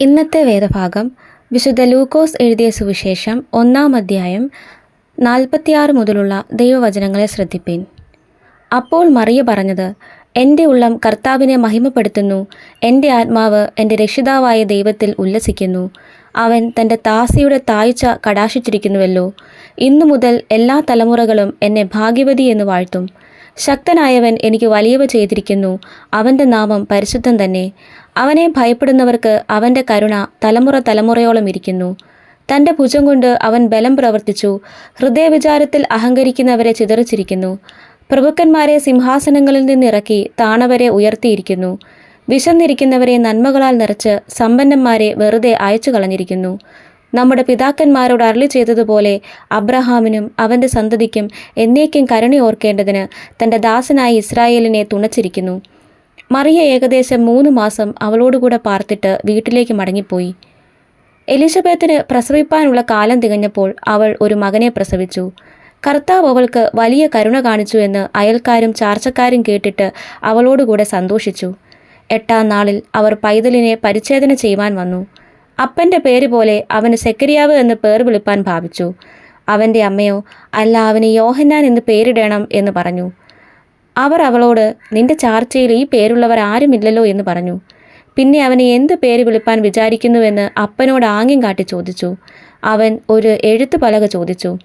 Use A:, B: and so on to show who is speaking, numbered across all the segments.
A: ഇന്നത്തെ വേദഭാഗം വിശുദ്ധ ലൂക്കോസ് എഴുതിയ സുവിശേഷം ഒന്നാം അധ്യായം നാൽപ്പത്തിയാറ് മുതലുള്ള ദൈവവചനങ്ങളെ ശ്രദ്ധിപ്പിൻ. അപ്പോൾ മറിയ പറഞ്ഞത് എന്റെ ഉള്ളം കർത്താവിനെ മഹിമപ്പെടുത്തുന്നു. എന്റെ ആത്മാവ് എന്റെ രക്ഷിതാവായ ദൈവത്തിൽ ഉല്ലസിക്കുന്നു. അവൻ തന്റെ താസിയുടെ താഴ്ച കടാശിച്ചിരിക്കുന്നുവല്ലോ. ഇന്നു മുതൽ എല്ലാ തലമുറകളും എന്നെ ഭാഗ്യവതി എന്ന് വാഴ്ത്തും. ശക്തനായവൻ എനിക്ക് വലിയവ ചെയ്തിരിക്കുന്നു. അവന്റെ നാമം പരിശുദ്ധം തന്നെ. അവനെ ഭയപ്പെടുന്നവർക്ക് അവന്റെ കരുണ തലമുറ തലമുറയോളം ഇരിക്കുന്നു. തന്റെ ഭുജം കൊണ്ട് അവൻ ബലം പ്രവർത്തിച്ചു. ഹൃദയവിചാരത്തിൽ അഹങ്കരിക്കുന്നവരെ ചിതറിച്ചിരിക്കുന്നു. പ്രഭുക്കന്മാരെ സിംഹാസനങ്ങളിൽ നിന്നിറക്കി താണവരെ ഉയർത്തിയിരിക്കുന്നു. വിശന്നിരിക്കുന്നവരെ നന്മകളാൽ നിറച്ച് സമ്പന്നന്മാരെ വെറുതെ അയച്ചു കളഞ്ഞിരിക്കുന്നു നമ്മുടെ പിതാക്കന്മാരോട് അരളി ചെയ്തതുപോലെ അബ്രഹാമിനും അവന്റെ സന്തതിക്കും എന്നേക്കും കരുണയോർക്കേണ്ടതിന് തന്റെ ദാസനായ ഇസ്രായേലിനെ തുണച്ചിരിക്കുന്നു. മറിയ ഏകദേശം മൂന്ന് മാസം അവളോടുകൂടെ പാർത്തിട്ട് വീട്ടിലേക്ക് മടങ്ങിപ്പോയി. എലിസബത്തിന് പ്രസവിപ്പാനുള്ള കാലം തികഞ്ഞപ്പോൾ അവൾ ഒരു മകനെ പ്രസവിച്ചു. കർത്താവ് അവൾക്ക് വലിയ കരുണ കാണിച്ചു എന്ന് അയൽക്കാരും ചാർച്ചക്കാരും കേട്ടിട്ട് അവളോടുകൂടെ സന്തോഷിച്ചു. എട്ടാം നാളിൽ അവർ പൈതലിനെ പരിച്ഛേദന ചെയ്യുവാൻ വന്നു. അപ്പന്റെ പേര് പോലെ അവന് സെക്കരിയാവ് എന്ന് പേർ വിളിപ്പാൻ ഭാവിച്ചു. അവന്റെ അമ്മയോ അല്ല അവന് യോഹന്നാൻ എന്ന് പേരിടണം എന്ന് പറഞ്ഞു. അവർ അവളോട് നിന്റെ ചാർച്ചയിൽ ഈ പേരുള്ളവർ ആരുമില്ലല്ലോ എന്ന് പറഞ്ഞു. പിന്നെ അവന് എന്ത് പേര് വിളിപ്പാൻ വിചാരിക്കുന്നുവെന്ന് അപ്പനോട് ആംഗ്യം കാട്ടി ചോദിച്ചു. അവൻ ഒരു എഴുത്തു പലക ചോദിച്ചു.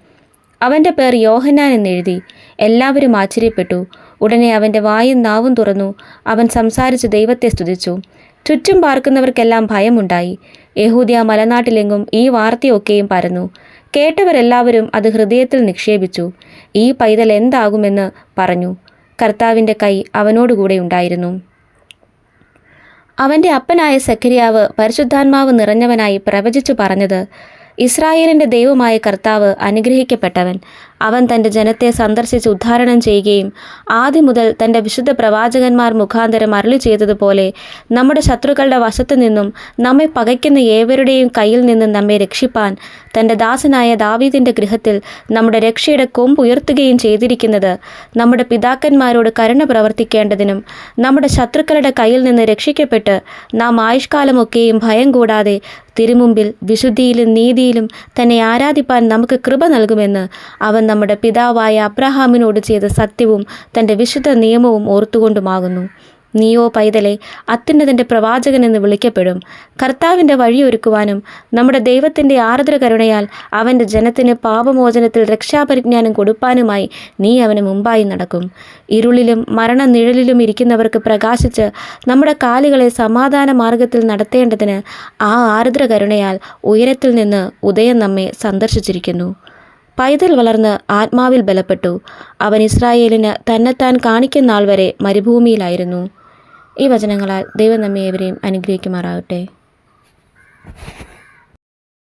A: അവന്റെ പേർ യോഹന്നാൻ എന്നെഴുതി എല്ലാവരും ആശ്ചര്യപ്പെട്ടു. ഉടനെ അവന്റെ വായും നാവും തുറന്നു. അവൻ സംസാരിച്ച് ദൈവത്തെ സ്തുതിച്ചു. ചുറ്റും പാർക്കുന്നവർക്കെല്ലാം ഭയമുണ്ടായി. യഹൂദിയ മലനാട്ടിലെങ്ങും ഈ വാർത്തയൊക്കെയും പരന്നു. കേട്ടവരെല്ലാവരും അത് ഹൃദയത്തിൽ നിക്ഷേപിച്ചു. ഈ പൈതൽ എന്താകുമെന്ന് പറഞ്ഞു. കർത്താവിന്റെ കൈ അവനോടുകൂടെ ഉണ്ടായിരുന്നു. അവന്റെ അപ്പനായ സഖരിയാവ് പരിശുദ്ധാത്മാവ് നിറഞ്ഞവനായി പ്രവചിച്ചു പറഞ്ഞത് ഇസ്രായേലിന്റെ ദൈവമായ കർത്താവ് അനുഗ്രഹിക്കപ്പെട്ടവൻ അവൻ തന്റെ ജനത്തെ സന്ദർശിച്ച് ഉദ്ധാരണം ചെയ്യുകയും ആദ്യം മുതൽ തന്റെ വിശുദ്ധ പ്രവാചകന്മാർ മുഖാന്തരം അരളി ചെയ്തതുപോലെ നമ്മുടെ ശത്രുക്കളുടെ വശത്തു നിന്നും നമ്മെ പകയ്ക്കുന്ന ഏവരുടെയും കയ്യിൽ നിന്നും നമ്മെ രക്ഷിപ്പാൻ തന്റെ ദാസനായ ദാവീദിന്റെ ഗൃഹത്തിൽ നമ്മുടെ രക്ഷയുടെ കൊമ്പ് ഉയർത്തുകയും ചെയ്തിരിക്കുന്നത് നമ്മുടെ പിതാക്കന്മാരോട് കരുണ പ്രവർത്തിക്കേണ്ടതിനും നമ്മുടെ ശത്രുക്കളുടെ കയ്യിൽ നിന്ന് രക്ഷിക്കപ്പെട്ട് നാം ആയുഷ്കാലമൊക്കെയും ഭയം കൂടാതെ തിരുമുമ്പിൽ വിശുദ്ധിയിലും നീതിയിലും തന്നെ ആരാധിപ്പാൻ നമുക്ക് കൃപ നൽകുമെന്ന് അവൻ നമ്മുടെ പിതാവായ അബ്രഹാമിനോട് ചെയ്ത സത്യവും തന്റെ വിശുദ്ധ നിയമവും ഓർത്തുകൊണ്ടുമാകുന്നു. നീയോ പൈതലെ അത്യുന്നതന്റെ പ്രവാചകൻ എന്ന് വിളിക്കപ്പെടും. കർത്താവിന്റെ വഴിയൊരുക്കുവാനും നമ്മുടെ ദൈവത്തിന്റെ ആർദ്ര കരുണയാൽ അവന്റെ ജനത്തിന് പാപമോചനത്തിൽ രക്ഷാപരിജ്ഞാനം കൊടുപ്പാനുമായി നീ അവന് മുമ്പായി നടക്കും. ഇരുളിലും മരണനിഴലിലും ഇരിക്കുന്നവർക്ക് പ്രകാശിച്ച് നമ്മുടെ കാലുകളെ സമാധാന മാർഗത്തിൽ നടത്തേണ്ടതിന് ആ ആർദ്ര കരുണയാൽ ഉയരത്തിൽ നിന്ന് ഉദയം നമ്മെ സന്ദർശിച്ചിരിക്കുന്നു. പൈതൽ വളർന്ന് ആത്മാവിൽ ബലപ്പെട്ടു. അവൻ ഇസ്രായേലിന് തന്നെത്താൻ കാണിക്കുന്ന ആൾ വരെ മരുഭൂമിയിലായിരുന്നു. ഈ വചനങ്ങളാൽ ദൈവം നമ്മെ ഏവരെയും അനുഗ്രഹിക്കുമാറാകട്ടെ.